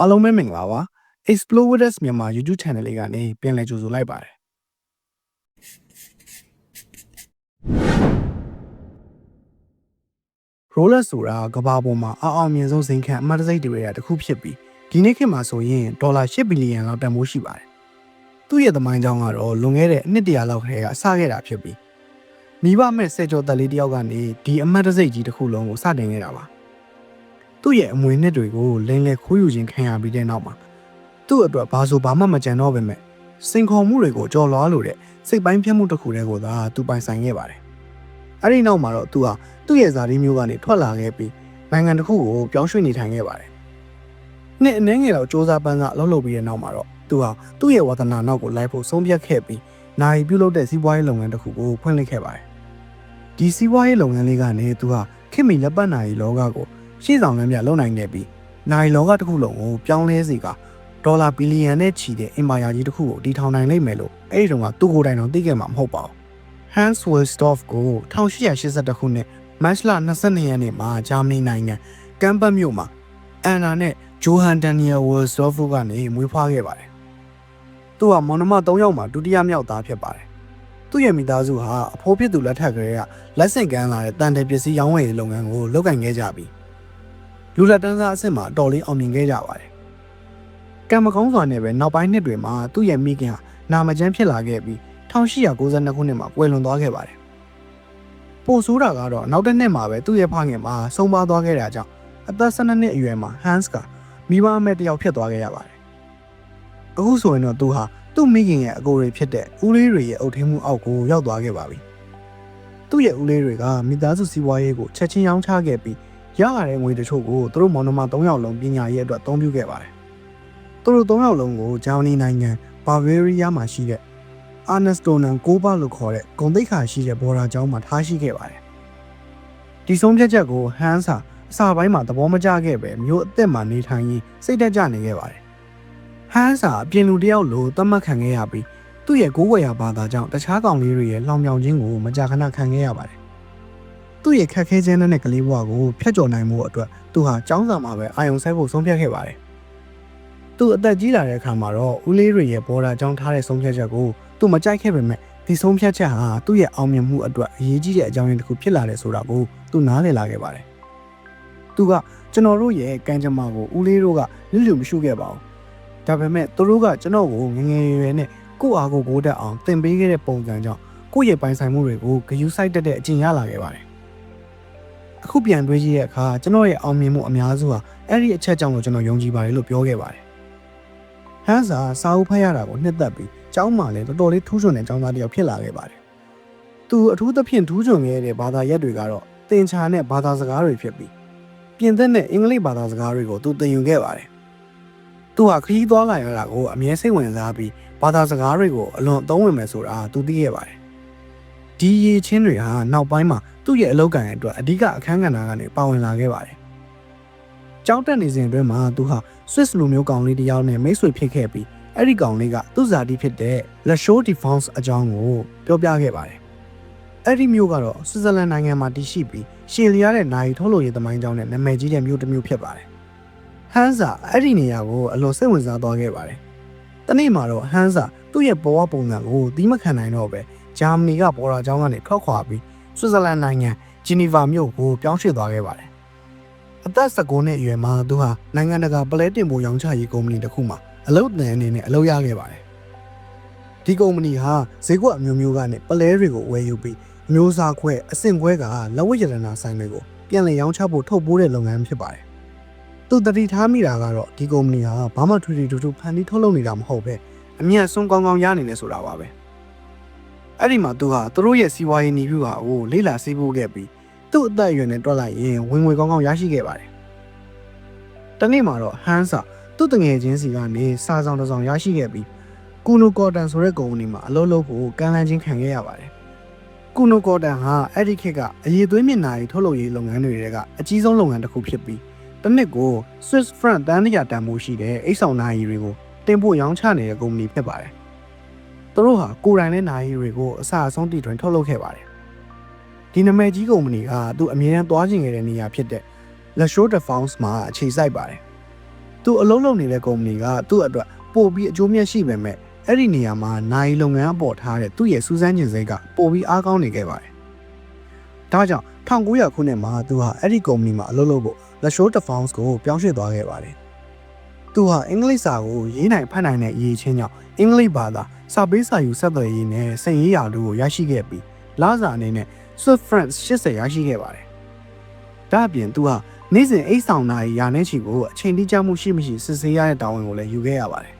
အားလုံးပဲမင်္ဂလာပါ Explorers မြန်မာ YouTube channel လေးကနေပြန်လည်ကြိုဆိုလိုက်ပါတယ်ရိုလက်ဆိုတာကမ္ဘာပေါ်မှာအအောင်မြင်ဆုံးဇိမ်ခံအမှတ်တံဆိပ်တွေကတစ်ခုဖြစ်ပြီးဒီနေ့ခေတ်မှာဆိုရင်ဒေါ်လာ8ဘီလီယံလောက်တန်ဖိုးရှိပါတယ်။သူ့ရဲ့သမိုင်းကြောင်းကတော့လွန်ခဲ့တဲ့အနှစ်တရာလောက်ခရဲကအစခဲ့တာဖြစ်ပြီးမိဘမဲ့ဆယ်ကျော်သက်လေးတစ်ယောက်ကနေဒီအမှတ်တံဆိပ်ကြီးတစ်ခုလုံးကိုစတင်ခဲ့တာပါ။ သူ့ရဲ့အမွေနှစ်တွေကိုလင်းလဲခိုးယူခြင်းခံရပြီးတဲ့နောက်မှာသူ့အတွက်ဘာဆိုဘာမှမကြံတော့ပဲမဲ့စိန်ခေါ်မှုတွေကိုကြော်လွားလို့တဲ့စိတ်ပိုင်းဖြတ်မှုတစ်ခုတည်းကိုသာသူပိုင်ဆိုင်ခဲ့ပါတယ်။အဲဒီနောက်မှာတော့သူဟာသူ့ရဲ့ဇာတိမျိုးကနေထွက်လာခဲ့ပြီးနိုင်ငံတစ်ခုကိုပြောင်းရွှေ့နေထိုင်ခဲ့ပါတယ်။နှစ်အနည်းငယ်တော့စ조사ပန်းစားအလုပ်လုပ်ပြီးတဲ့နောက်မှာတော့သူဟာသူ့ရဲ့ဝါသနာနောက်ကိုလိုက်ဖို့ဆုံးဖြတ်ခဲ့ပြီးနိုင်ပြုလုပ်တဲ့စီးပွားရေးလုပ်ငန်းတစ်ခုကိုဖွင့်လှစ်ခဲ့ပါတယ်။ဒီစီးပွားရေးလုပ်ငန်းလေးကနေသူဟာခင်မီလက်ပတ်နိုင်လောကကို ရှေ့ဆောင်လမ်းပြလုပ်နိုင်ခဲ့ပြီးနိုင်လောကတစ်ခုလုံးကိုပြောင်းလဲစေကဒေါ်လာဘီလီယံနဲ့ချီတဲ့အင်ပါယာကြီးတစ်ခုကိုတည်ထောင်နိုင်လိမ့်မယ်လို့အဲ့ဒီတုန်းကသူ့ကိုယ်တိုင်တော့သိခဲ့မှာမဟုတ်ပါဘူး။ Hans Wilsdorf ကို1882ခုနှစ်မတ်လ22ရက်နေ့မှာဂျာမနီနိုင်ငံကမ်ပတ်မြို့မှာအန်နာနဲ့ဂျိုဟန်ဒန်နီယယ်ဝယ်စတော်ဖူကနေမွေးဖွားခဲ့ပါတယ်။သူဟာမောင်နှမ3ယောက်မှာဒုတိယမြောက်သားဖြစ်ပါတယ်။သူ့ရဲ့မိသားစုဟာအဖိုးဖြစ်သူလက်ထက်ကလေးကလက်ဆင့်ကမ်းလာတဲ့တန်တယ်ပစ္စည်းရောင်းဝယ်ရေးလုပ်ငန်းကိုလုပ်ကင်ခဲ့ကြပြီး လူလက်တန်းစားအဆင့်မှာတော်လေးအောင်မြင်ခဲ့ကြပါတယ်။ကံမကောင်းစွာနဲ့ပဲနောက်ပိုင်းနှစ်တွေမှာသူ့ရဲ့မိခင်ဟာနာမကျန်းဖြစ်လာခဲ့ပြီး1892ခုနှစ်မှာကွယ်လွန်သွားခဲ့ပါတယ်။ပိုဆိုးတာကတော့နောက်တစ်နှစ်မှာပဲသူ့ရဲ့ဖခင်မှာဆုံးပါသွားခဲ့တာကြောင့်အသက်12နှစ်အရွယ်မှာ Hans ကမိဘအမေတယောက်ဖြစ်သွားခဲ့ရပါတယ်။အခုဆိုရင်တော့သူဟာသူ့မိခင်ရဲ့အကိုတွေဖြစ်တဲ့ဦးလေးတွေရဲ့အုပ်ထိန်းမှုအောက်ကိုရောက်သွားခဲ့ပါပြီ။သူ့ရဲ့ဦးလေးတွေကမိသားစုစီးပွားရေးကိုချက်ချင်းရောင်းချခဲ့ပြီး ရလာတဲ့ငွေတချို့ကိုသူတို့မောင်နှမ၃ယောက်လုံးပညာရေးအတွက်အသုံးပြုခဲ့ပါတယ်။သူတို့၃ယောက်လုံးကိုဂျာမနီနိုင်ငံဘာဗေးရီးယားမှာရှိတဲ့အာနက်စတိုနန်ကိုပါလို့ခေါ်တဲ့ဂုံတိတ်ခါရှိတဲ့ဘော်ဒါကျောင်းမှာထားရှိခဲ့ပါတယ်။ဒီဆုံးဖြတ်ချက်ကိုဟန်စာအစာပိုင်းမှာသဘောမကျခဲ့ပဲမျိုးအသက်မှာနေထိုင်ရင်းစိတ်တက်ကြနေခဲ့ပါတယ်။ဟန်စာအပြင်လူတစ်ယောက်လိုသတ်မှတ်ခံခဲ့ရပြီးသူ့ရဲ့ကိုးကွယ်ရာဘာသာကြောင့်တခြားကောင်လေးတွေရဲ့လောင်ပြောင်ခြင်းကိုမကြာခဏခံခဲ့ရပါတယ်။ သူ့ရဲ့ခက်ခဲခြင်းနဲ့ကလေးဘဝကိုဖျက်ကျော်နိုင်မှုအတွက်သူဟာចောင်းစာမှာပဲအာယုံဆိုင်ဖို့ဆုံးဖြတ်ခဲ့ပါတယ်။သူအသက်ကြီးလာတဲ့အခါမှာတော့ဦးလေးတွေရဲ့ဘော်ဒါကျောင်းထားတဲ့ဆုံးဖြတ်ချက်ကိုသူမကြိုက်ခဲ့ပေမဲ့ဒီဆုံးဖြတ်ချက်ဟာသူ့ရဲ့အောင်မြင်မှုအတွက်အရေးကြီးတဲ့အကြောင်းရင်းတစ်ခုဖြစ်လာတယ်ဆိုတာကိုသူနားလည်လာခဲ့ပါတယ်။သူကကျွန်တော်တို့ရဲ့ကံကြမ္မာကိုဦးလေးတို့ကလစ်လျူမရှုခဲ့ပါဘူး။ဒါပေမဲ့သူတို့ကကျွန်တော်ကိုငငယ်ရွယ်ရွယ်နဲ့ကိုယ့်အားကိုကိုးတက်အောင်သင်ပေးခဲ့တဲ့ပုံစံကြောင့်ကိုယ့်ရဲ့ပိုင်ဆိုင်မှုတွေကိုဂယုစိုက်တတ်တဲ့အကျင့်ရလာခဲ့ပါတယ်။ အခုပြန်တွေးကြည့်တဲ့အခါကျွန်တော်ရဲ့အောင်မြင်မှုအများစုဟာအဲ့ဒီအချက်ကြောင့်လို့ကျွန်တော်ယုံကြည်ပါတယ်လို့ပြောခဲ့ပါတယ်။ဟန်စာစာအုပ်ဖတ်ရတာကိုနှစ်သက်ပြီးကျောင်းမှာလည်းတော်တော်လေးထူးချွန်တဲ့ကျောင်းသားတစ်ယောက်ဖြစ်လာခဲ့ပါတယ်။သူအထူးသဖြင့်ထူးချွန်ခဲ့တဲ့ဘာသာရပ်တွေကတော့သင်္ချာနဲ့ဘာသာစကားတွေဖြစ်ပြီးပြင်သစ်နဲ့အင်္ဂလိပ်ဘာသာစကားတွေကိုသူသင်ယူခဲ့ပါတယ်။သူဟာခရီးသွားလာရတာကိုအမြဲစိတ်ဝင်စားပြီးဘာသာစကားတွေကိုအလွန်အသုံးဝင်မယ်ဆိုတာသူသိခဲ့ပါတယ်။ဒီရည်ချင်းတွေဟာနောက်ပိုင်းမှာ သူ့ရဲ့အလုပ်ကံအတွက်အဓိကအခန်းကဏ္ဍကနေပါဝင်လာခဲ့ပါတယ်။ကျောင်းတက်နေစဉ်အတွင်းမှာသူဟာ Swiss လူမျိုးကောင်လေးတစ်ယောက်နဲ့မိတ်ဆွေဖြစ်ခဲ့ပြီးအဲ့ဒီကောင်လေးကသူ့ဇာတိဖြစ်တဲ့ La Chaux de France အကြောင်းကိုပြောပြခဲ့ပါတယ်။အဲ့ဒီမျိုးကတော့ဆွစ်ဇာလန်နိုင်ငံမှာတည်ရှိပြီးရှည်လျားတဲ့နိုင်ထုတ်လို့ရေးသမိုင်းကြောင်းနဲ့နာမည်ကြီးတဲ့မြို့တစ်မြို့ဖြစ်ပါတယ်။ဟန်ဆာအဲ့ဒီနေရာကိုအလွန်စိတ်ဝင်စားသွားခဲ့ပါတယ်။တနေ့မှာတော့ဟန်ဆာသူ့ရဲ့ဘဝပုံစံကိုသီးမခံနိုင်တော့ပဲဂျာမနီကပေါ်တာကျောင်းကနေထွက်ခွာပြီး ဆွစ်ဇာလန်နိုင်ငံဂျီနီဗာမြို့ကိုပြောင်းရွှေ့သွားခဲ့ပါတယ်။အသက်19နှစ်အရွယ်မှာသူဟာနိုင်ငံတကာပလဲတင်ပို့ရောင်းချရေးကုမ္ပဏီတစ်ခုမှာအလုပ်တန်အနေနဲ့အလုပ်ရခဲ့ပါတယ်။ဒီကုမ္ပဏီဟာဈေးကွက်အမျိုးမျိုးကနေပလဲတွေကိုဝယ်ယူပြီးအမျိုးအစားခွဲအဆင့်ခွဲကလက်ဝတ်ရတနာဆိုင်တွေကိုပြန်လည်ရောင်းချဖို့ထုတ်ပိုးတဲ့လုပ်ငန်းဖြစ်ပါတယ်။သူတတိထားမိတာကတော့ဒီကုမ္ပဏီဟာဘာမှထွေထွေထူးထူးဖန်တီးထုတ်လုပ်နေတာမဟုတ်ပဲအမြတ်ဆုံးကောင်းကောင်းရနေတယ်ဆိုတာပါပဲ။ အဲ့ဒီမှာသူဟာသူတို့ရဲ့စီးပွားရေးနေပြဟာကိုလေ့လာစီးဖို့ခဲ့ပြီးသူ့အသက်အရွယ်နဲ့တွက်လိုက်ရင်ဝင်ငွေကောင်းကောင်းရရှိခဲ့ပါတယ်။တနေ့မှာတော့ဟန်ဆာသူ့တငယ်ချင်းစီကနေစာဆောင်တစ်ဆောင်ရရှိခဲ့ပြီးကူနိုကော်တန်ဆိုတဲ့ကုမ္ပဏီမှာအလုပ်လုပ်ဖို့ကမ်းလှမ်းခြင်းခံခဲ့ရပါတယ်။ကူနိုကော်တန်ဟာအဲ့ဒီခေတ်ကအရေးသွေးမြင့်နာရီထုတ်လုပ်ရေးလုပ်ငန်းတွေထဲကအကြီးဆုံးလုပ်ငန်းတစ်ခုဖြစ်ပြီးတစ်နှစ်ကို Swiss franc တန်းတရာတန်ဖိုးရှိတဲ့အိတ်ဆောင်နာရီတွေကိုတင်ပို့ရောင်းချနေတဲ့ကုမ္ပဏီဖြစ်ပါတယ်။ သူတို့ဟာကိုယ်တိုင်နဲ့နာရီတွေကိုအစအဆုံးတည်ထွင်ထုတ်လုပ်ခဲ့ပါတယ်။ဒီနာမည်ကြီးကုမ္ပဏီကသူအမြဲတမ်းသွားကျင်ခဲ့တဲ့နေရာဖြစ်တဲ့ La Chaux de France မှာအခြေစိုက်ပါတယ်။သူအလုံးလုံးနေတဲ့ကုမ္ပဏီကသူ့အတွက်ပို့ပြီးအကျိုးမြတ်ရှိပေမဲ့အဲ့ဒီနေရာမှာနိုင်လုပ်ငန်းအပေါ်ထားတဲ့သူ့ရဲ့စူးစမ်းခြင်းစိတ်ကပို့ပြီးအားကောင်းနေခဲ့ပါတယ်။ဒါကြောင့်1900ခုနှစ်မှာသူဟာအဲ့ဒီကုမ္ပဏီမှာအလုပ်လုပ်ဖို့ The Show the Founds ကိုပြောင်းရွှေ့သွားခဲ့ပါတယ်။သူဟာအင်္ဂလိပ်စာကိုရေးနိုင်ဖတ်နိုင်တဲ့အရေးချင်းကြောင့်အင်္ဂလိပ်ဘာသာ စာပေးစာယူဆက်သွယ်ရေးနဲ့စိတ်ရေးရာတို့ကိုရရှိခဲ့ပြီးလစာအနေနဲ့ Swift francs 80ရရှိခဲ့ပါတယ်။ဒါ့အပြင်သူဟာနေ့စဉ်အိတ်ဆောင်နာရီရာနဲ့ချီကိုအချိန်တိကျမှုရှိမရှိစစ်ဆေးရတဲ့တာဝန်ကိုလည်းယူခဲ့ရပါတယ်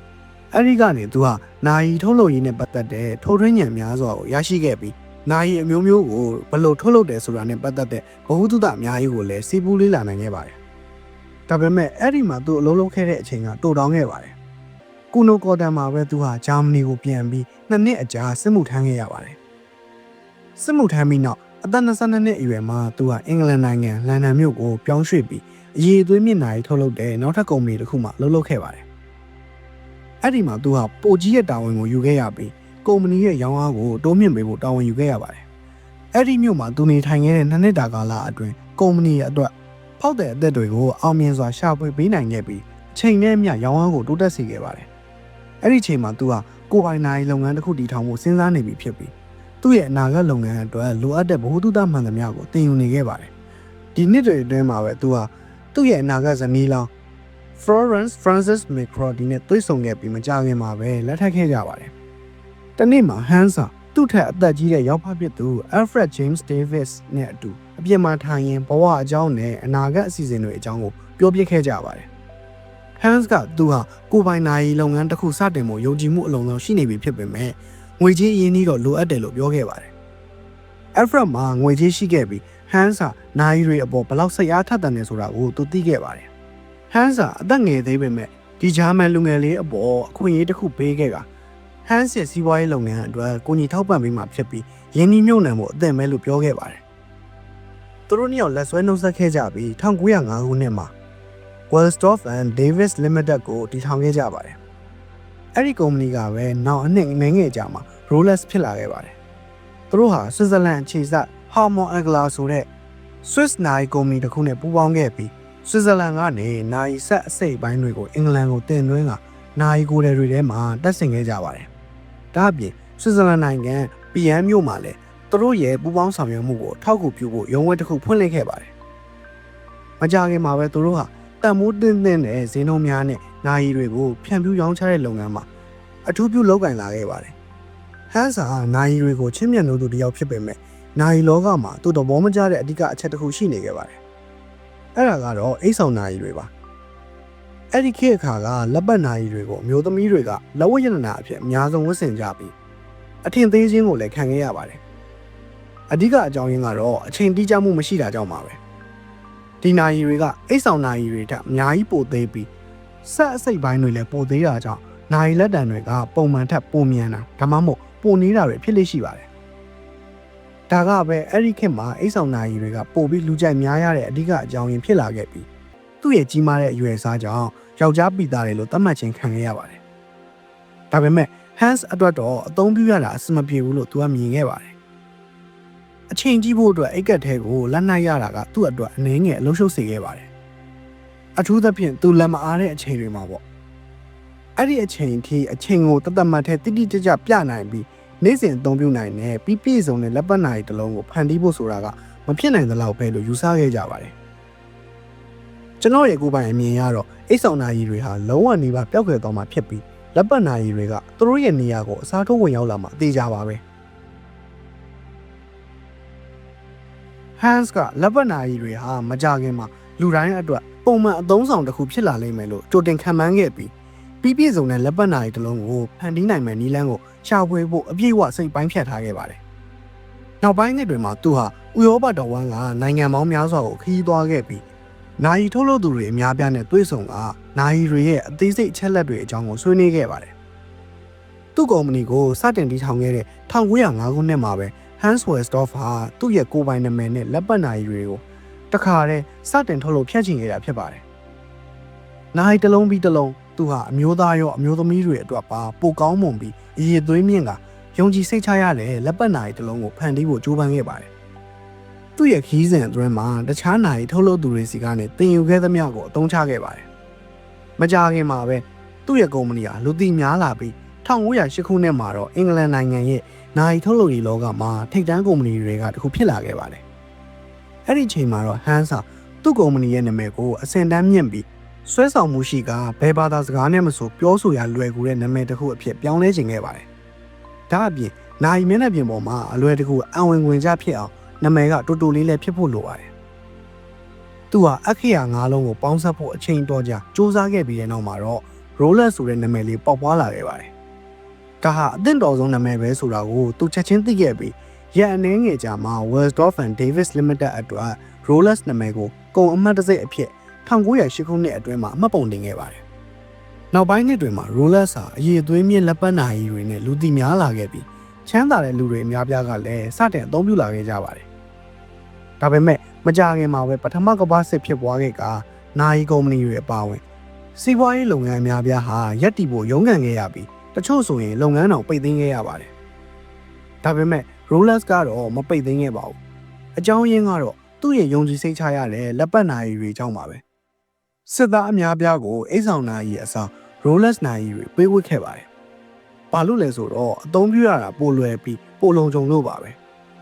။အဲဒီကနေသူဟာနာရီထုတ်လုပ်ရေးနဲ့ပတ်သက်တဲ့ထိုးထွင်းဉာဏ်များစွာကိုရရှိခဲ့ပြီးနာရီအမျိုးမျိုးကိုဘယ်လိုထုတ်လုပ်တယ်ဆိုတာနဲ့ပတ်သက်တဲ့ဘ ഹു တုတအများကြီးကိုလည်းစီးပူးလေးလာနိုင်ခဲ့ပါတယ်။ဒါပေမဲ့အဲ့ဒီမှာသူအလုံးလုံးခဲ့တဲ့အချိန်ကတိုတောင်းခဲ့ပါတယ်။ ကူနိုကော်တန်မှာပဲသူဟာဂျာမနီကိုပြန်ပြီးနှစ်နှစ်အကြာစစ်မှုထမ်းခဲ့ရပါတယ်။စစ်မှုထမ်းပြီးနောက်အသက်22နှစ်အရွယ်မှာသူဟာအင်္ဂလန်နိုင်ငံလန်ဒန်မြို့ကိုပြောင်းရွှေ့ပြီးအရေးသွေးမြင့်နိုင်ထုတ်လုပ်တဲ့နောက်ထပ်ကုမ္ပဏီတစ်ခုမှလုပ်လုပ်ခဲ့ပါတယ်။အဲ့ဒီမှာသူဟာပိုကြီးရဲ့တာဝန်ကိုယူခဲ့ရပြီးကုမ္ပဏီရဲ့ရောင်းအားကိုတိုးမြင့်ပေးဖို့တာဝန်ယူခဲ့ရပါတယ်။အဲ့ဒီမြို့မှာသူနေထိုင်ခဲ့တဲ့နှစ်နှစ်တာကာလအတွင်းကုမ္ပဏီရဲ့အတွက်ဖောက်တဲ့အသက်တွေကိုအောင်မြင်စွာရှာဖွေပေးနိုင်ခဲ့ပြီးအချိန်နဲ့အမျှရောင်းအားကိုတိုးတက်စေခဲ့ပါတယ်။ အဲ့ဒီအချိန်မှာသူဟာကိုယ်ပိုင်နိုင်လုပ်ငန်းတစ်ခုတည်ထောင်ဖို့စဉ်းစားနေပြီဖြစ်ပြီးသူ့ရဲ့အနာဂတ်လုပ်ငန်းအတွက်လိုအပ်တဲ့ဗဟုသုတမှန်သမျှကိုတင်ယူနေခဲ့ပါတယ်။ဒီနှစ်တွေအတွင်းမှာပဲသူဟာသူ့ရဲ့အနာဂတ်ဇနီးလောင်း Florence Francis McCrory နဲ့တွေ့ဆုံခဲ့ပြီးမကြခင်မှာပဲလက်ထပ်ခဲ့ကြပါတယ်။တနေ့မှာ Hans ဟာသူ့ထက်အသက်ကြီးတဲ့ရောက်ဖဖြစ်သူ Alfred James Davis နဲ့အတူအပြစ်မှာထိုင်ရင်ဘဝအကြောင်းနဲ့အနာဂတ်အစီအစဉ်တွေအကြောင်းကိုပြောပြခဲ့ကြပါတယ်။ Hans ကသူဟာကိုယ်ပိုင်နာရီလုပ်ငန်းတစ်ခုစတင်ဖို့ယုံကြည်မှုအလုံးစုံရှိနေပြီဖြစ်ပေမဲ့ငွေကြေးအရင်းနှီးတော့လိုအပ်တယ်လို့ပြောခဲ့ပါတယ်။ Alfred မှာငွေကြေးရှိခဲ့ပြီး Hans ဟာနိုင်ရီအပေါ်ဘလောက်စိတ်အားထက်သန်နေဆိုတာကိုသူသိခဲ့ပါတယ်။ Hans ဟာအသက်ငယ်သေးပေမဲ့ဒီဂျာမန်လူငယ်လေးအပေါ်အခွင့်အရေးတစ်ခုပေးခဲ့တာ Hans ရဲ့စီးပွားရေးလုပ်ငန်းအတွက်ကိုညီထောက်ပံ့ပေးမှဖြစ်ပြီးရင်းနှီးမြှုပ်နှံမှုအသင့်ပဲလို့ပြောခဲ့ပါတယ်။သူတို့နှစ်ယောက်လက်ဆွဲနှုတ်ဆက်ခဲ့ကြပြီး1905ခုနှစ်မှာ Wellstorff and Davis Limited ကိုတည်ထောင်ခဲ့ကြပါတယ်။အဲ့ဒီကုမ္ပဏီကပဲနောက်အနှစ်ငယ်ငယ်ကြာမှာ Rolex ဖြစ်လာခဲ့ပါတယ်။သူတို့ဟာဆွစ်ဇာလန်အခြေစိုက် Harmon Angler ဆိုတဲ့ Swiss နိုင်ကုမ္ပဏီတစ်ခုနဲ့ပူးပေါင်းခဲ့ပြီးဆွစ်ဇာလန်ကနေနိုင်ဆက်အစိတ်ပိုင်းတွေကိုအင်္ဂလန်ကိုတင်သွင်းကနိုင်ကိုယ်တွေထဲမှာတက်ဆင်ခဲ့ကြပါတယ်။ဒါ့အပြင်ဆွစ်ဇာလန်နိုင်ငံပီယန်မြို့မှာလည်းသူတို့ရဲ့ပူးပေါင်းဆောင်ရွက်မှုကိုထောက်ကူပြုဖို့ရုံးဝဲတစ်ခုဖွင့်လှစ်ခဲ့ပါတယ်။မကြခင်မှာပဲသူတို့ဟာ တန်မိုးတင်းတင်းတဲ့ဈေးနှုန်းများနဲ့နိုင်တွေကိုဖြန့်ဖြူးရောင်းချတဲ့လုပ်ငန်းမှာအထူးပြုလုပ်ကင်လာခဲ့ပါတယ်။ဟန်ဆာနိုင်တွေကိုချင်းမြတ်လို့သူတယောက်ဖြစ်ပေမဲ့နိုင်လောကမှာသူ့တော်ဘောမကျတဲ့အဓိကအချက်တစ်ခုရှိနေခဲ့ပါတယ်။အဲ့ဒါကတော့အိတ်ဆောင်နိုင်တွေပါ။အဲ့ဒီခေတ်အခါကလက်ပတ်နိုင်တွေကိုအမျိုးသမီးတွေကလက်ဝတ်ရတနာအဖြစ်အများဆုံးဝတ်ဆင်ကြပြီးအထင်သေးခြင်းကိုလည်းခံခဲ့ရပါတယ်။အဓိကအကြောင်းရင်းကတော့အချိန်တိကျမှုမရှိတာကြောင့်ပါပဲ။ ဒီနိုင်တွေကအိတ်ဆောင်နိုင်တွေထက်အများကြီးပိုသေးပြီးဆက်အစိတ်ပိုင်းတွေလည်းပိုသေးတာကြောင့်နိုင်လက်တံတွေကပုံမှန်ထက်ပိုမြန်တာဒါမှမဟုတ်ပိုနေတာတွေဖြစ်လိမ့်ရှိပါတယ်။ဒါကပဲအဲ့ဒီခေတ်မှာအိတ်ဆောင်နိုင်တွေကပိုပြီးလူကြိုက်များရတဲ့အဓိကအကြောင်းရင်းဖြစ်လာခဲ့ပြီးသူ့ရဲ့ကြီးမားတဲ့အရွယ်အစားကြောင့်ယောက်ျားပိသားတယ်လို့သတ်မှတ်ခြင်းခံခဲ့ရပါတယ်။ဒါပေမဲ့ Hans အတွက်တော့အသုံးပြုရတာအဆင်မပြေဘူးလို့သူကမြင်ခဲ့ပါတယ်။ အချိန်ကြီးဖို့အတွက်အိတ်ကက်ထဲကိုလက်နှိုက်ရတာကသူ့အတွက်အနှင်းငယ်အလုံးရှုပ်စေခဲ့ပါတယ်။အထူးသဖြင့်သူလက်မအားတဲ့အချိန်တွေမှာပေါ့။အဲ့ဒီအချိန်ထိအချိန်ကိုတသက်မှတ်ထဲတိတိကျကျပြနိုင်ပြီးနေ့စဉ်အသုံးပြုနိုင်တဲ့ပြီးပြည့်စုံတဲ့လက်ပတ်နိုင်တစ်လုံးကိုဖန်တီးဖို့ဆိုတာကမဖြစ်နိုင်သလောက်ပဲလို့ယူဆခဲ့ကြပါတယ်။ကျွန်တော်ရဲ့ကိုယ်ပိုင်အမြင်ကတော့အိတ်ဆောင်နာရီတွေဟာလုံးဝနေပါပျောက်ကွယ်သွားမှာဖြစ်ပြီးလက်ပတ်နာရီတွေကသူတို့ရဲ့နေရာကိုအစားထိုးဝင်ရောက်လာမှာအသေးကြပါပဲ။ Hans ကလက်ပတ်နာရီတွေဟာမကြခင်မှာလူတိုင်းအတွက်ပုံမှန်အသုံးဆောင်တစ်ခုဖြစ်လာလိမ့်မယ်လို့ကြိုတင်ခံမှန်းခဲ့ပြီးပြီးပြည့်စုံတဲ့လက်ပတ်နာရီတစ်လုံးကိုဖန်တီးနိုင်မယ်နီလန်းကိုရှာဖွေဖို့အပြည့်အဝစိတ်ပိုင်းဖြတ်ထားခဲ့ပါတယ်။နောက်ပိုင်းနှစ်တွေမှာသူဟာဥရောပတော်ဝမ်းကနိုင်ငံပေါင်းများစွာကိုခရီးသွားခဲ့ပြီးနိုင်ထုတ်လို့သူတွေအများပြားနဲ့တွေ့ဆုံကနိုင်တွေရဲ့အသေးစိတ်အချက်လက်တွေအကြောင်းကိုဆွေးနွေးခဲ့ပါတယ်။သူ့ကုမ္ပဏီကိုစတင်တည်ထောင်ခဲ့တဲ့1905ခုနှစ်မှာပဲ Hans Westhoff ဟာသူ့ရဲ့ကိုယ်ပိုင်နာမည်နဲ့လက်ပတ်နိုင်တွေကိုတခါတည်းစတင်ထုတ်လို့ဖြန့်ချင်ခဲ့တာဖြစ်ပါတယ်။နိုင်တစ်လုံးပြီးတစ်လုံးသူဟာအမျိုးသားရောအမျိုးသမီးတွေအတွက်ပါပိုကောင်းမွန်ပြီးအရေးသွေးမြင့်ကယုံကြည်စိတ်ချရတဲ့လက်ပတ်နိုင်တစ်လုံးကိုဖန်တီးဖို့ကြိုးပမ်းခဲ့ပါတယ်။သူ့ရဲ့ခီးစဉ်အတွင်းမှာတခြားနိုင်ထုတ်လို့သူတွေစီကနေတင်ယူခဲ့သမျှကိုအသုံးချခဲ့ပါတယ်။မကြာခင်မှာပဲသူ့ရဲ့ကုမ္ပဏီဟာလူသိများလာပြီး 1908ခုနှစ်မှာတော့အင်္ဂလန်နိုင်ငံရဲ့နိုင်ထုတ်လုပ်ရေးလောကမှာထိပ်တန်းကုမ္ပဏီတွေကတခုဖြစ်လာခဲ့ပါတယ်။အဲ့ဒီချိန်မှာတော့ဟန်စာသူ့ကုမ္ပဏီရဲ့နာမည်ကိုအစင်တန်းမြင့်ပြီးဆွဲဆောင်မှုရှိကဘယ်ဘာသာစကားနဲ့မဆိုပြောဆိုရလွယ်ကူတဲ့နာမည်တစ်ခုအဖြစ်ပြောင်းလဲခြင်းခဲ့ပါတယ်။ဒါအပြင်နိုင်မျက်နှာပြင်ပေါ်မှာအလွယ်တကူအံဝင်ဝင်ကြဖြစ်အောင်နာမည်ကတူတူလေးလေးဖြစ်ဖို့လိုပါတယ်။သူဟာအခရာငါးလုံးကိုပေါင်းစပ်ဖို့အချိန်တော်ကြာစူးစမ်းခဲ့ပြီးတဲ့နောက်မှာတော့ Rolex ဆိုတဲ့နာမည်လေးပေါက်ပွားလာခဲ့ပါတယ်။ ဒါဟာအသင့်တော်ဆုံးနာမည်ပဲဆိုတာကိုသူချက်ချင်းသိခဲ့ပြီးရက်အနည်းငယ်ကြာမှာ Westdorf and Davis Limited အတွက် Rolex နာမည်ကိုကုန်အမှတ်တံဆိပ်အဖြစ်1908ခုနှစ်အတွင်းမှာအမှတ်ပုံတင်ခဲ့ပါတယ်။နောက်ပိုင်းနှစ်တွေမှာ Rolex ဟာအရေးအသွေးမြင့်လက်ပတ်နာရီတွေနဲ့လူသိများလာခဲ့ပြီးချမ်းသာတဲ့လူတွေအများပြားကလည်းစတင်အသုံးပြုလာခဲ့ကြပါတယ်။ဒါပေမဲ့မကြာခင်မှာပဲပထမကမ္ဘာစစ်ဖြစ်ပွားခဲ့ကနာယီကုမ္ပဏီတွေအပါအဝင်စီးပွားရေးလုပ်ငန်းအများပြားဟာရပ်တည်ဖို့ရုန်းကန်ခဲ့ရပြီး တချို့ဆိုရင်လုပ်ငန်းတော်ပိတ်သိမ်းခဲ့ရပါတယ်။ဒါပေမဲ့ Rolex ကတော့မပိတ်သိမ်းခဲ့ပါဘူး။အကြောင်းရင်းကတော့သူ့ရဲ့ယုံကြည်စိတ်ချရတဲ့လက်ပတ်နာရီတွေကြောင့်ပါပဲ။စစ်သားအများပြားကိုအိတ်ဆောင်နာရီအစား Rolex နာရီတွေပေးဝတ်ခဲ့ပါတယ်။ဘာလို့လဲဆိုတော့အသုံးပြုရတာပိုလွယ်ပြီးပိုလုံခြုံလို့ပါပဲ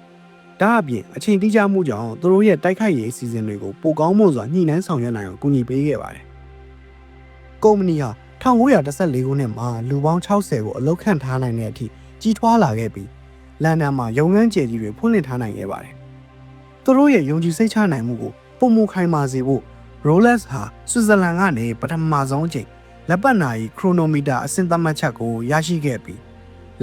။ဒါအပြင်အချိန်တိကျမှုကြောင့်သူတို့ရဲ့တိုက်ခိုက်ရေးအစီအစဉ်တွေကိုပိုကောင်းမွန်စွာညှိနှိုင်းဆောင်ရွက်နိုင်အောင်ကူညီပေးခဲ့ပါတယ်။ကုမ္ပဏီဟာ 1914ခုနှစ်မှာလူပေါင်း60ကိုအလုပ်ခန့်ထားနိုင်တဲ့အထိကြီးထွားလာခဲ့ပြီးလန်ဒန်မှာရုံငန်းကျယ်ကြီးတွေဖွင့်လှစ်ထားနိုင်ခဲ့ပါတယ်။သူတို့ရဲ့ယုံကြည်စိတ်ချနိုင်မှုကိုပုံမခိုင်မာစေဖို့ Rolex ဟာဆွစ်ဇာလန်ကနေပထမဆုံးအချိန်လက်ပတ်နာရီခရိုနိုမီတာအဆင့်သတ်မှတ်ချက်ကိုရရှိခဲ့ပြီး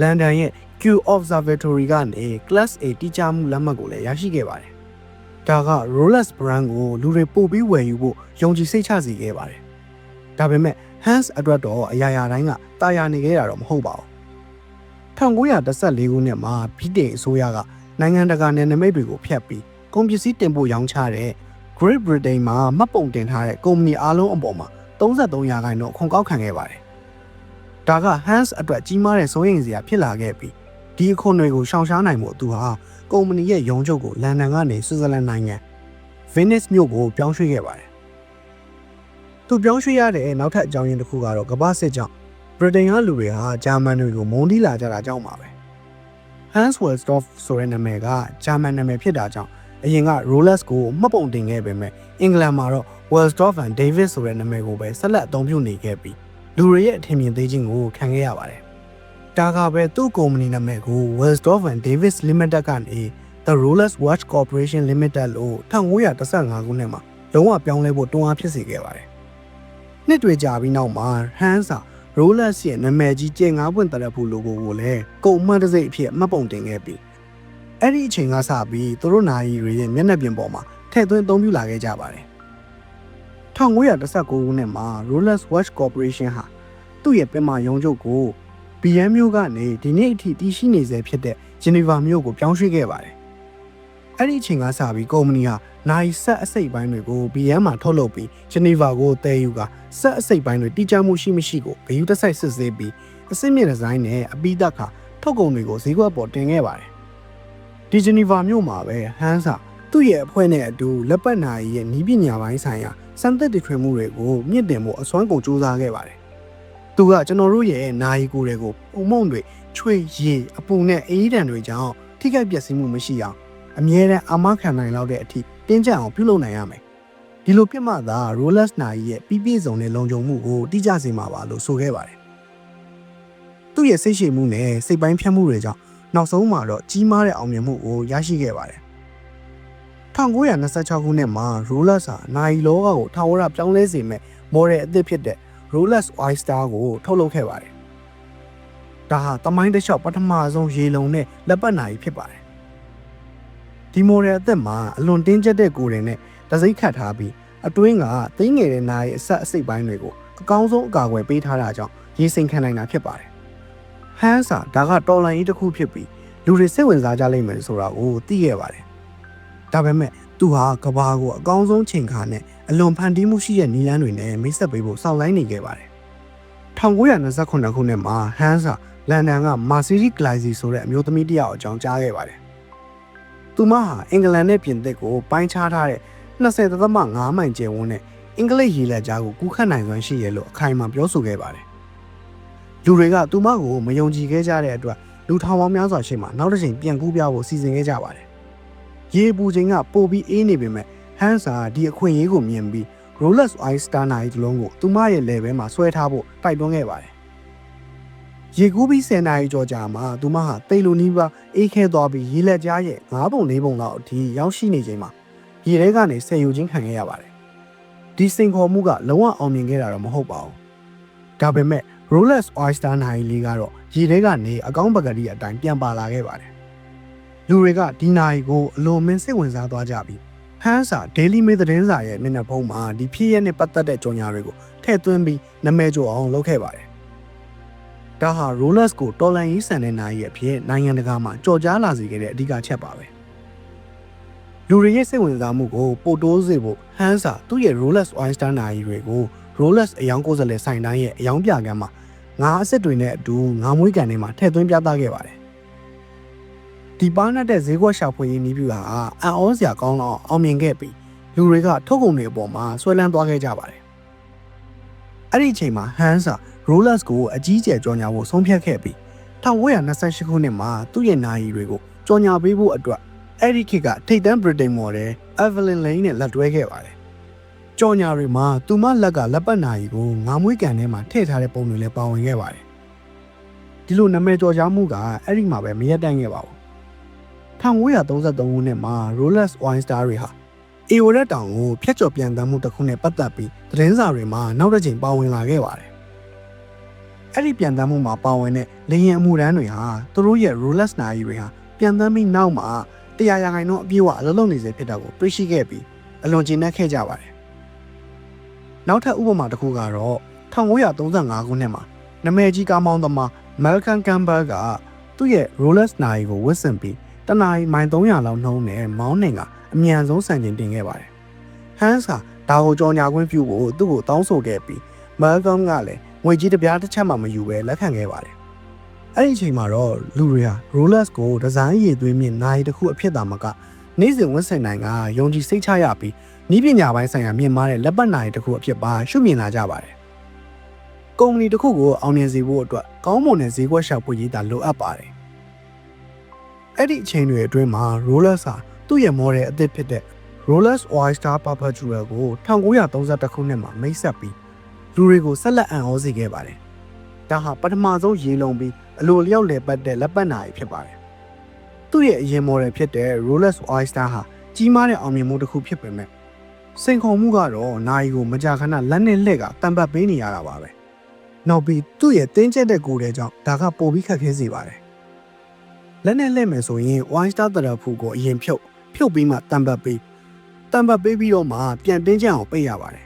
လန်ဒန်ရဲ့ Q Observatory ကနေ Class A တိကျမှုလက်မှတ်ကိုလည်းရရှိခဲ့ပါတယ်။ဒါက Rolex brand ကိုလူတွေပို့ပြီးဝယ်ယူဖို့ယုံကြည်စိတ်ချစေခဲ့ပါတယ်။ဒါပေမဲ့ Hans အတွက်တော့အရာရာတိုင်းကတာယာနေခဲ့တာတော့မဟုတ်ပါဘူး။1914ခုနှစ်မှာဗြိတိန်အစိုးရကနိုင်ငံတကာနယ်နိမိတ်တွေကိုဖျက်ပြီးကုန်ပစ္စည်းတင်ပို့ရောင်းချတဲ့ Great Britain မှာမှတ်ပုံတင်ထားတဲ့ကုမ္ပဏီအားလုံးအပေါ်မှာ33ရာခိုင်နှုန်းခွန်ကောက်ခံခဲ့ပါတယ်။ဒါက Hans အတွက်ကြီးမားတဲ့စိုးရိမ်စရာဖြစ်လာခဲ့ပြီးဒီအခွန်တွေကိုရှောင်ရှားနိုင်မှုသူဟာကုမ္ပဏီရဲ့ရုံးချုပ်ကိုလန်ဒန်ကနေဆွစ်ဇာလန်နိုင်ငံ Venice မြို့ကိုပြောင်းရွှေ့ခဲ့ပါတယ်။ သူပြောင်းရွှေ့ရတဲ့နောက်ထပ်အကြောင်းရင်းတစ်ခုကတော့ကမ္ဘာစစ်ကြောင့်ဗြိတိန်ကလူတွေဟာဂျာမန်တွေကိုမုန်းတီးလာကြတာကြောင့်ပါပဲ။ Hans Welsdorf ဆိုတဲ့နာမည်ကဂျာမန်နာမည်ဖြစ်တာကြောင့်အရင်က Rolex ကိုမှတ်ပုံတင်ခဲ့ပေမဲ့အင်္ဂလန်မှာတော့ Welsdorf and Davis ဆိုတဲ့နာမည်ကိုပဲဆက်လက်အသုံးပြုနေခဲ့ပြီးလူတွေရဲ့အထင်မြင်သေးခြင်းကိုခံခဲ့ရပါတယ်။ဒါကပဲသူ့ကုမ္ပဏီနာမည်ကို Welsdorf and Davis Limited ကနေ The Rolex Watch Corporation Limited လို့1915ခုနှစ်မှာလုံးဝပြောင်းလဲဖို့တွန်းအားဖြစ်စေခဲ့ပါတယ်။ နှစ်တွေကြာပြီးနောက်မှာ Hans ဟာ Rolex ရဲ့နာမည်ကြီးကျဲငါးပွင့်တရက်ဖူ logo ကိုလည်းကုန်မှန်တစ်စိတ်အဖြစ်မှတ်ပုံတင်ခဲ့ပြီးအဲ့ဒီအချိန်ကစပြီးသူတို့နာရီတွေရဲ့မျက်နှာပြင်ပေါ်မှာထည့်သွင်းအသုံးပြုလာခဲ့ကြပါတယ်1919ခုနှစ်မှာ Rolex Watch Corporation ဟာသူ့ရဲ့ပင်မရုံးချုပ်ကိုဘီယန်မြို့ကနေဒီနေ့အထိတည်ရှိနေစေဖြစ်တဲ့ဂျနီဗာမြို့ကိုပြောင်းရွှေ့ခဲ့ပါတယ် အဲ့ဒီအချိန်ကစပြီးကုမ္ပဏီဟာနိုင်ဆက်အစိတ်ပိုင်းတွေကိုဘီယန်မှာထုတ်လုပ်ပြီးဂျနီဗာကိုတည်ယူကဆက်အစိတ်ပိုင်းတွေတိကျမှုရှိမရှိကိုဂရုတစိုက်စစ်ဆေးပြီးအစစ်မြင့်ဒီဇိုင်းနဲ့အပိသက်ခါထုတ်ကုန်တွေကိုဈေးကွက်ပေါ်တင်ခဲ့ပါတယ်ဒီဂျနီဗာမြို့မှာပဲဟန်စာသူ့ရဲ့အဖွဲ့နဲ့အတူလက်ပတ်နာရီရဲ့နီးပညာပိုင်းဆိုင်ရာစံသက်တည်ထွင်မှုတွေကိုမြင့်တင်ဖို့အစွမ်းကုန်စူးစမ်းခဲ့ပါတယ်။သူကကျွန်တော်တို့ရဲ့နာရီကိုယ်တွေကိုပုံမုံတွေချွေရည်အပူနဲ့အေးဒဏ်တွေကြောင့်ထိခိုက်ပျက်စီးမှုမရှိအောင် အမြဲတမ်းအာမခံနိုင်လောက်တဲ့အထိတင်းကျပ်အောင်ပြုလုပ်နိုင်ရမယ်။ဒီလိုပြမှသာ Rolex နာရီရဲ့ပြည့်ပြည့်စုံတဲ့လုံခြုံမှုကိုတိကျစေမှာပါလို့ဆိုခဲ့ပါတယ်။သူ့ရဲ့စိတ်ရှည်မှုနဲ့စိတ်ပိုင်းဖြတ်မှုတွေကြောင့်နောက်ဆုံးမှာတော့ကြီးမားတဲ့အောင်မြင်မှုကိုရရှိခဲ့ပါတယ်1926ခုနှစ်မှာ Rolex ဟာနိုင်လောကကိုထာဝရပြောင်းလဲစေမဲ့ model အသစ်ဖြစ်တဲ့ Rolex Oyster ကိုထုတ်လုပ်ခဲ့ပါတယ်။ဒါဟာတမိုင်းတစ်လျှောက်ပထမဆုံးရေလုံနဲ့လက်ပတ်နိုင်ဖြစ်ပါတယ်။ ဒီ model အသစ်မှာအလွန်တင်းကျပ်တဲ့ကိုယ်တွေနဲ့တစိမ့်ခတ်ထားပြီးအတွင်းကသိငယ်တဲ့နိုင်အဆက်အစိတ်ပိုင်းတွေကိုအကောင်းဆုံးအကာအကွယ်ပေးထားတာကြောင့်ရေစိမ်ခံနိုင်တာဖြစ်ပါတယ်။ဟန်စာဒါကတော်လိုင်းကြီးတစ်ခုဖြစ်ပြီးလူတွေစိတ်ဝင်စားကြလိမ့်မယ်ဆိုတာကိုသိခဲ့ပါတယ်ဒါပေမဲ့သူဟာကဘာကိုအကောင်းဆုံးချိန်ခါနဲ့အလွန်ဖန်တီးမှုရှိတဲ့နီလန်းတွေနဲ့မိတ်ဆက်ပေးဖို့စောင့်လိုင်းနေခဲ့ပါတယ်1929ခုနှစ်မှာဟန်စာလန်ဒန်ကမာစီရီဂလိုင်စီဆိုတဲ့အမျိုးသမီးတယောက်အကြောင်းကြားခဲ့ပါတယ် သူမဟာအင်္ဂလန်နဲ့ပြင်သစ်ကိုပိုင်းခြားထားတဲ့20.5မိုင်ကျယ်ဝန်းတဲ့အင်္ဂလိပ်ရေးလက်ကြားကိုကူးခတ်နိုင်စွမ်းရှိရလို့အခိုင်အမာပြောဆိုခဲ့ပါတယ်လူတွေကသူမကိုမယုံကြည်ခဲ့ကြတဲ့အတွက်လူထောင်ပေါင်းများစွာရှိမှနောက်တစ်ချိန်ပြန်ကူးပြဖို့စီစဉ်ခဲ့ကြပါတယ်ရေပူချိန်ကပိုပြီးအေးနေပေမဲ့ဟန်စာဒီအခွင့်အရေးကိုမြင်ပြီး Rolex Oyster နိုင်တစ်လုံးကိုသူမရဲ့ level မှာဆွဲထားဖို့တိုက်တွန်းခဲ့ပါတယ် ရေကူးပြီး10နာရီကျော်ကြာမှသူမဟာတိတ်လူနီးပါးအေးခဲသွားပြီးရေလက်ကြားရဲ့၅ပုံ၄ပုံလောက်အထိရောက်ရှိနေချိန်မှာရေထဲကနေဆယ်ယူချင်းခံခဲ့ရပါတယ်ဒီစင်ခေါ်မှုကလုံးဝအောင်မြင်ခဲ့တာတော့မဟုတ်ပါဘူးဒါပေမဲ့ Rolex Oyster နိုင်လေးကတော့ရေထဲကနေအကောင့်ပကတိအတိုင်းပြန်ပါလာခဲ့ပါတယ်လူတွေကဒီနိုင်ကိုအလိုမင်းစိတ်ဝင်စားသွားကြပြီးဟန်းစာ Daily Mail သတင်းစာရဲ့မျက်နှာဖုံးမှာဒီဖြစ်ရပ်နဲ့ပတ်သက်တဲ့ကြော်ညာတွေကိုထည့်သွင်းပြီးနာမည်ကျော်အောင်လုပ်ခဲ့ပါတယ် ဒါဟာ Rolex ကိုတော်လန်ရေးဆန်တဲ့နိုင်ရဲ့အဖြစ်နိုင်ငံတကာမှာကြော်ကြားလာစေခဲ့တဲ့အဓိကချက်ပါပဲလူတွေရဲ့စိတ်ဝင်စားမှုကိုပိုတိုးစေဖို့ဟန်းစာသူ့ရဲ့ Rolex Oyster နိုင်တွေကို Rolex အယောင်ကိုယ်စားလှယ်ဆိုင်တိုင်းရဲ့အယောင်ပြကမ်းမှာငါးအစ်စ်တွေနဲ့အတူငါးမွေးကန်တွေမှာထည့်သွင်းပြသခဲ့ပါတယ်ဒီပါနတ်တဲ့ဈေးကွက်ရှာဖွေရေးနည်းဗျူဟာအံ့ဩစရာကောင်းတော့အောင်မြင်ခဲ့ပြီးလူတွေကထုတ်ကုန်တွေအပေါ်မှာဆွဲလန်းသွားခဲ့ကြပါတယ်အဲ့ဒီအချိန်မှာဟန်စာ Rolex ကိုအကြီးကျယ်ကြော်ညာဖို့ဆုံးဖြတ်ခဲ့ပြီး1928ခုနှစ်မှာသူ့ရဲ့နာရီတွေကိုကြော်ညာပေးဖို့အတွက်အဲ့ဒီခေတ်ကထိပ်တန်း Britain model Evelyn Lane နဲ့လက်တွဲခဲ့ပါတယ်ကြော်ညာတွေမှာသူမလက်ကလက်ပတ်နာရီကိုငါးမွေးကန်ထဲမှာထည့်ထားတဲ့ပုံတွေလည်းပါဝင်ခဲ့ပါတယ်ဒီလိုနာမည်ကျော်ကြားမှုကအဲ့ဒီမှာပဲမရက်တန့်ခဲ့ပါဘူး1933ခုနှစ်မှာ Rolex Oyster တွေဟာအေဝရက်တောင်ကိုဖျက်ကျော်ပြန်တမ်းမှုတစ်ခုနဲ့ပတ်သက်ပြီးသတင်းစာတွေမှာနောက်တစ်ချိန်ပါဝင်လာခဲ့ပါတယ်။ အဲ့ဒီပြန်တမ်းမှုမှာပါဝင်တဲ့လေယာဉ်အမှုရန်တွေဟာသူတို့ရဲ့ Rolex နာရီတွေဟာပြန်တမ်းပြီးနောက်မှာတရားရဂိုင်တော့အပြည့်အဝအလုပ်လုပ်နေစေဖြစ်တာကိုသိရှိခဲ့ပြီးအလွန်ကျဉ်းနှက်ခဲ့ကြပါတယ်။နောက်ထပ်ဥပမာတစ်ခုကတော့1935ခုနှစ်မှာနမဲကြီးကားမောင်းသမား Malcolm Campbell ကသူ့ရဲ့ Rolex နာရီကိုဝတ်ဆင်ပြီးတနအီမိုင်300လောက်နှုံးနဲ့မောင်းနှင်ကအမြန်ဆုံးစံချိန်တင်ခဲ့ပါတယ်။ဟန်စ်ကဒါကိုကြော်ညာခွင့်ပြုဖို့သူ့ကိုတောင်းဆိုခဲ့ပြီးမဲလ်ကမ်ကလည်း ငွေကြီးတစ်ပြားတစ်ချက်မှမယူဘဲလက်ခံခဲ့ပါတယ်။အဲ့ဒီအချိန်မှာတော့လူတွေဟာ Rolex ကိုဒီဇိုင်းရည်သွင်းမြင့်နိုင်တစ်ခုအဖြစ်သာမကနေ့စဉ်ဝတ်ဆင်နိုင်ကယုံကြည်စိတ်ချရပြီးဤပညာပိုင်းဆိုင်ရာမြင့်မားတဲ့လက်ပတ်နိုင်တစ်ခုအဖြစ်ပါရှုမြင်လာကြပါတယ်။ကုမ္ပဏီတစ်ခုကိုအောင်မြင်စေဖို့အတွက်ကောင်းမွန်တဲ့ဈေးကွက်ရှာဖွေရေးတာလိုအပ်ပါတယ်။အဲ့ဒီအချိန်တွေအတွင်းမှာ Rolex ဟာသူ့ရဲ့ model အသစ်ဖြစ်တဲ့ Rolex Oyster Perpetual ကို1932ခုနှစ်မှာမိတ်ဆက်ပြီး လူတွေကိုဆက်လက်အံ့ဩစေခဲ့ပါတယ်။ဒါဟာပထမဆုံးရေလုံပြီးအလိုလျောက်လည်ပတ်တဲ့လက်ပတ်နာရီဖြစ်ပါတယ်။သူ့ရဲ့အရင် model ဖြစ်တဲ့ Rolex Oyster ဟာကြီးမားတဲ့အောင်မြင်မှုတစ်ခုဖြစ်ပေမဲ့စိန်ခေါ်မှုကတော့နာရီကိုမကြာခဏလက်နဲ့လှည့်ကတံပတ်ပေးနေရတာပါပဲ။နောက်ပြီးသူ့ရဲ့တင်းကျပ်တဲ့ကိုယ်တဲ့ကြောင့်ဒါကပိုပြီးခက်ခဲစေပါတယ်။လက်နဲ့လှည့်မယ်ဆိုရင် Oyster တရဖူကိုအရင်ဖြုတ်ဖြုတ်ပြီးမှတံပတ်ပေးတံပတ်ပေးပြီးတော့မှပြန်တင်းကျပ်အောင်ပိတ်ရပါတယ်။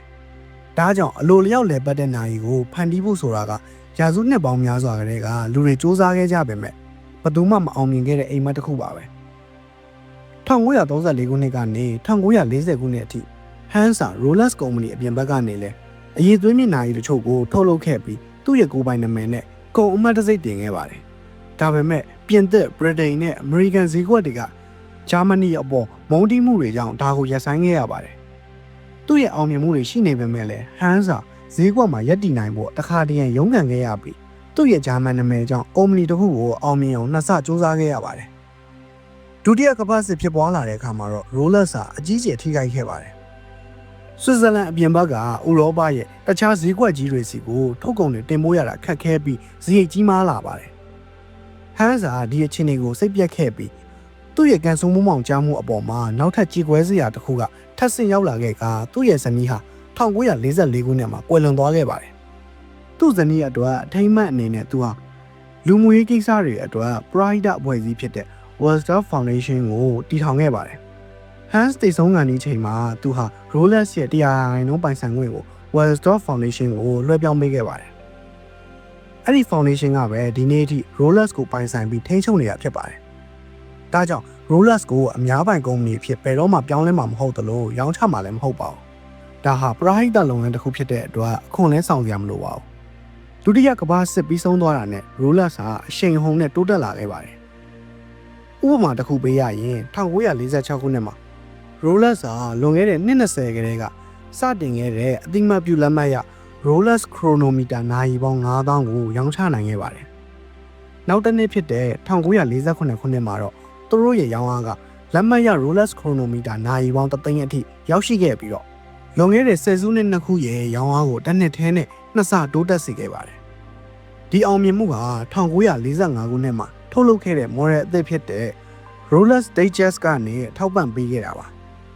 ဒါကြောင့်အလိုလျောက်လဲပတ်တဲ့နာရီကိုဖန်တီးဖို့ဆိုတာကရာစုနှစ်ပေါင်းများစွာကတည်းကလူတွေစူးစမ်းခဲ့ကြပေမဲ့ဘယ်သူမှမအောင်မြင်ခဲ့တဲ့အိမ်မက်တစ်ခုပါပဲ။1934ခုနှစ်ကနေ1940ခုနှစ်အထိ Hansa Rolex ကုမ္ပဏီအပြင်ဘက်ကနေလဲအရေးသွင်းမြင့်နာရီတချို့ကိုထုတ်လုပ်ခဲ့ပြီးသူ့ရဲ့ကိုယ်ပိုင်နာမည်နဲ့ကုန်အမှတ်တစိမ့်တင်ခဲ့ပါတယ်။ဒါပေမဲ့ပြင်သစ်ဗြိတိန်နဲ့အမေရိကန်ဈေးကွက်တွေကဂျာမနီအပေါ်မုန်းတီးမှုတွေကြောင့်ဒါကိုရပ်ဆိုင်းခဲ့ရပါတယ်။ သူ့ရဲ့အောင်မြင်မှုတွေရှိနေပေမဲ့လည်းဟန်စာဈေးကွက်မှာရပ်တည်နိုင်ဖို့တခါတည်းရုန်းကန်ခဲ့ရပြီးသူ့ရဲ့ဂျာမန်နာမည်ကြောင့်ကုမ္ပဏီတစ်ခုကိုအောင်မြင်အောင်နှစ်ဆစူးစမ်းခဲ့ရပါတယ်။ဒုတိယကမ္ဘာစစ်ဖြစ်ပွားလာတဲ့အခါမှာတော့ Rolex ဟာအကြီးကျယ်ထိခိုက်ခဲ့ပါတယ်။ဆွစ်ဇာလန်အပြင်ဘက်ကဥရောပရဲ့တခြားဈေးကွက်ကြီးတွေစီကိုထုတ်ကုန်တွေတင်ပို့ရတာခက်ခဲပြီးဈေးကြီးမားလာပါတယ်။ဟန်စာဒီအခြေအနေကိုစိတ်ပြက်ခဲ့ပြီးသူ့ရဲ့ကန်ဆုံမှုမောင်ကြားမှုအပေါ်မှာနောက်ထပ်ကြေကွဲစရာတစ်ခုက ထပ်ဆင့်ရောက်လာခဲ့ကသူ့ရဲ့ဇနီးဟာ1944ခုနှစ်မှာကွယ်လွန်သွားခဲ့ပါတယ်။သူ့ဇနီးအတွက်အထိမ့်မှတ်အနေနဲ့သူဟာလူမှုရေးကိစ္စတွေအတွက် Pride အဖွဲ့အစည်းဖြစ်တဲ့ Wellstar Foundation ကိုတည်ထောင်ခဲ့ပါတယ်။ Hans တိတ်ဆုံးကန်ဒီချိန်မှာသူဟာ Rolex ရဲ့တရားရင်နှုန်းပိုင်ဆိုင်ခွင့်ကို Wellstar Foundation ကိုလွှဲပြောင်းပေးခဲ့ပါတယ်။အဲ့ဒီ foundation ကပဲဒီနေ့အထိ Rolex ကိုပိုင်ဆိုင်ပြီးထိန်းချုပ်နေတာဖြစ်ပါတယ်။ဒါကြောင့် Rolex ကိုအများပိုင်ကုမ္ပဏီအဖြစ်ဘယ်တော့မှပြောင်းလဲမှာမဟုတ်သလိုရောင်းချမှာလည်းမဟုတ်ပါဘူး။ဒါဟာပရာဟိတလုပ်ငန်းတစ်ခုဖြစ်တဲ့အတွက်အခွန်လဲဆောင်စရာမလိုပါဘူး။ဒုတိယကမ္ဘာစစ်ပြီးဆုံးသွားတာနဲ့ Rolex ဟာအရှိန်ဟုန်နဲ့တိုးတက်လာခဲ့ပါတယ်။ဥပမာတစ်ခုပေးရရင်1946ခုနှစ်မှာ Rolex ဟာလွန်ခဲ့တဲ့နှစ်20ကတည်းကစတင်ခဲ့တဲ့အတိမတ်ပြုလက်မှတ်ရ Rolex Chronometer နာရီပေါင်း9000ကိုရောင်းချနိုင်ခဲ့ပါတယ်။နောက်တစ်နှစ်ဖြစ်တဲ့1948ခုနှစ်မှာတော့ သူတို့ရဲ့ရောင်းအားကလက်မှတ်ရ Rolex Chronometer နာရီပေါင်း3သိန်းအထိရောက်ရှိခဲ့ပြီးတော့လွန်ခဲ့တဲ့ဆယ်စုနှစ်နှစ်ခုရဲ့ရောင်းအားကိုတစ်နှစ်ထဲနဲ့နှစ်ဆတိုးတက်စေခဲ့ပါတယ်။ဒီအောင်မြင်မှုက1945ခုနှစ်မှာထုတ်လုပ်ခဲ့တဲ့ model အသစ်ဖြစ်တဲ့ Rolex Digest ကနေထောက်ပံ့ပေးခဲ့တာပါ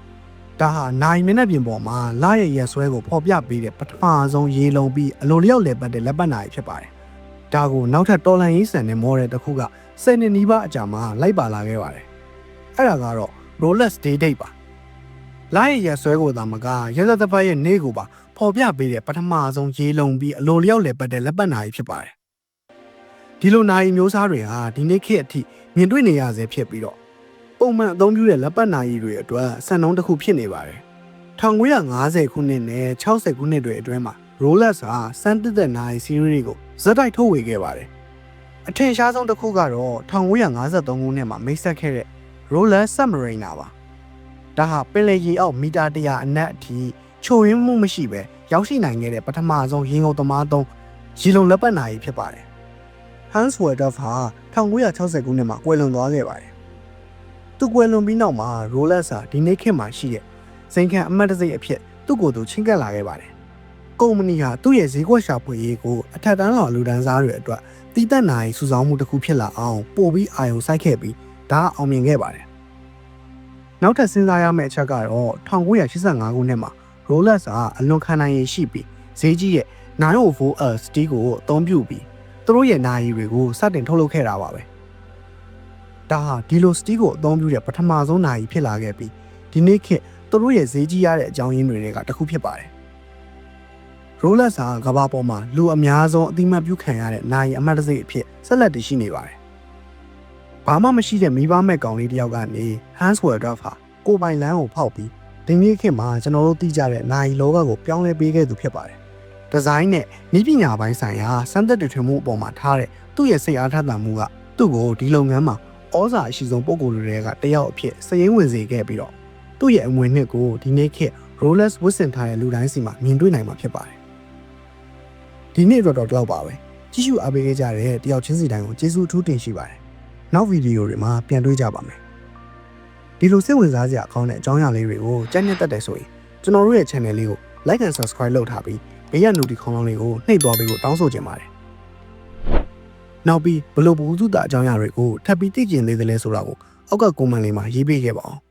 ။ဒါဟာနိုင်မျက်နှာပြင်ပေါ်မှာလာရဲ့ရက်ဆွဲကိုဖော်ပြပေးတဲ့ပထမဆုံးရေလုံးပြီးအလိုလျောက်လည်ပတ်တဲ့လက်ပတ်နာရီဖြစ်ပါတယ်။ဒါကိုနောက်ထပ်တော်လန်ရေးဆန်တဲ့ model တစ်ခုက 10နှစ်နီးပါးအကြာမှာလိုက်ပါလာခဲ့ပါတယ်။အဲ့ဒါကတော့ Rolex Day Date ပါ။လာရဲ့ရက်ဆွဲကိုသာမကရက်သက်တစ်ပတ်ရဲ့နေ့ကိုပါဖော်ပြပေးတဲ့ပထမဆုံးရေလုံးပြီးအလိုလျောက်လည်ပတ်တဲ့လက်ပတ်နာရီဖြစ်ပါတယ်။ဒီလိုနာရီမျိုးစားတွေဟာဒီနေ့ခေတ်အထိမြင်တွေ့နေရဆဲဖြစ်ပြီးတော့ပုံမှန်အသုံးပြုတဲ့လက်ပတ်နာရီတွေအတွက်စံနှုန်းတစ်ခုဖြစ်နေပါတယ်။1950ခုနှစ်နဲ့60ခုနှစ်တွေအတွင်းမှာ Rolex ဟာစမ်းတစ်သက်နာရီ series ကိုဇက်တိုက်ထုတ်ဝေခဲ့ပါတယ်။ အထင်ရှားဆုံးတစ်ခုကတော့1953ခုနှစ်မှာမိတ်ဆက်ခဲ့တဲ့ Rolex Submariner ပါ။ဒါဟာပင်လယ်ရေအောက်မီတာ100အနက်အထိချိုရင်းမှုမရှိပဲရောက်ရှိနိုင်ခဲ့တဲ့ပထမဆုံးရေငုံသမားသုံးရေလုံလက်ပတ်နာရီဖြစ်ပါတယ်။ Hans Weldorf ဟာ1960ခုနှစ်မှာကွယ်လွန်သွားခဲ့ပါတယ်။သူကွယ်လွန်ပြီးနောက်မှာ Rolex ဟာဒီနေ့ခေတ်မှာရှိတဲ့စိန်ခံအမှတ်တစိတ်အဖြစ်သူ့ကိုယ်သူချင်းကပ်လာခဲ့ပါတယ်။ကုမ္ပဏီဟာသူ့ရဲ့ဈေးကွက်ရှာဖွေရေးကိုအထက်တန်းတော်လူတန်းစားတွေအတွက် တည်တံ့နိုင်စုဆောင်းမှုတစ်ခုဖြစ်လာအောင်ပို့ပြီးအာရုံစိုက်ခဲ့ပြီးဒါကအောင်မြင်ခဲ့ပါတယ်။နောက်ထပ်စဉ်းစားရမယ့်အချက်ကတော့1985ခုနှစ်မှာ Rolex ဟာအလွန်ခံနိုင်ရည်ရှိပြီးဈေးကြီးရဲ့ 904L steel ကိုအသုံးပြုပြီးသူတို့ရဲ့နာရီတွေကိုစတင်ထုတ်လုပ်ခဲ့တာပါပဲ။ဒါဟာဒီလို steel ကိုအသုံးပြုတဲ့ပထမဆုံးနာရီဖြစ်လာခဲ့ပြီးဒီနေ့ခေတ်သူတို့ရဲ့ဈေးကြီးရတဲ့အကြောင်းရင်းတွေကတစ်ခုဖြစ်ပါတယ်။ Rolex ဟာကမ္ဘာပေါ်မှာလူအများဆုံးအတိမတ်ပြုခံရတဲ့နာရီအမှတ်တစိတ်အဖြစ်ဆက်လက်တည်ရှိနေပါတယ်။ဘာမှမရှိတဲ့မိဘမဲ့ကောင်လေးတစ်ယောက်ကနေ Hans Weldorf ဟာကိုယ်ပိုင်လမ်းကိုဖောက်ပြီးဒီနေ့ခေတ်မှာကျွန်တော်တို့သိကြတဲ့နာရီလောကကိုပြောင်းလဲပေးခဲ့သူဖြစ်ပါတယ်။ဒီဇိုင်းနဲ့နည်းပညာပိုင်းဆိုင်ရာစမ်းသပ်တည်ထွင်မှုအပေါ်မှာထားတဲ့သူ့ရဲ့စိတ်အားထက်သန်မှုကသူ့ကိုဒီလုပ်ငန်းမှာဩဇာအရှိဆုံးပုံကိုယ်တွေကတယောက်အဖြစ်စည်ရင်းဝင်စေခဲ့ပြီးတော့သူ့ရဲ့အမွေနှစ်ကိုဒီနေ့ခေတ် Rolex ဝတ်ဆင်ထားတဲ့လူတိုင်းစီမှာမြင်တွေ့နိုင်မှာဖြစ်ပါတယ်။ ဒီနေ့တော့တော့တော့ပါပဲ။ကြည့်ရှုအားပေးခဲ့ကြတဲ့တယောက်ချင်းစီတိုင်းကိုကျေးဇူးအထူးတင်ရှိပါတယ်။နောက်ဗီဒီယိုတွေမှာပြန်တွေ့ကြပါမယ်။ဒီလိုစိတ်ဝင်စားစရာအကောင်းတဲ့အကြောင်းအရာလေးတွေကိုကြိုက်နေတဲ့တက်တယ်ဆိုရင်ကျွန်တော်တို့ရဲ့ channel လေးကို like and subscribe လုပ်ထားပြီးဘေးရ notification ခေါင်းလောင်းလေးကိုနှိပ်သွားပေးဖို့တောင်းဆိုချင်ပါတယ်။နောက်ပြီးဘလို့ဘူးစုတာအကြောင်းအရာတွေကိုထပ်ပြီးသိကျင်သေးတယ်လဲဆိုတာကိုအောက်က comment လေးမှာရေးပေးခဲ့ပါအောင်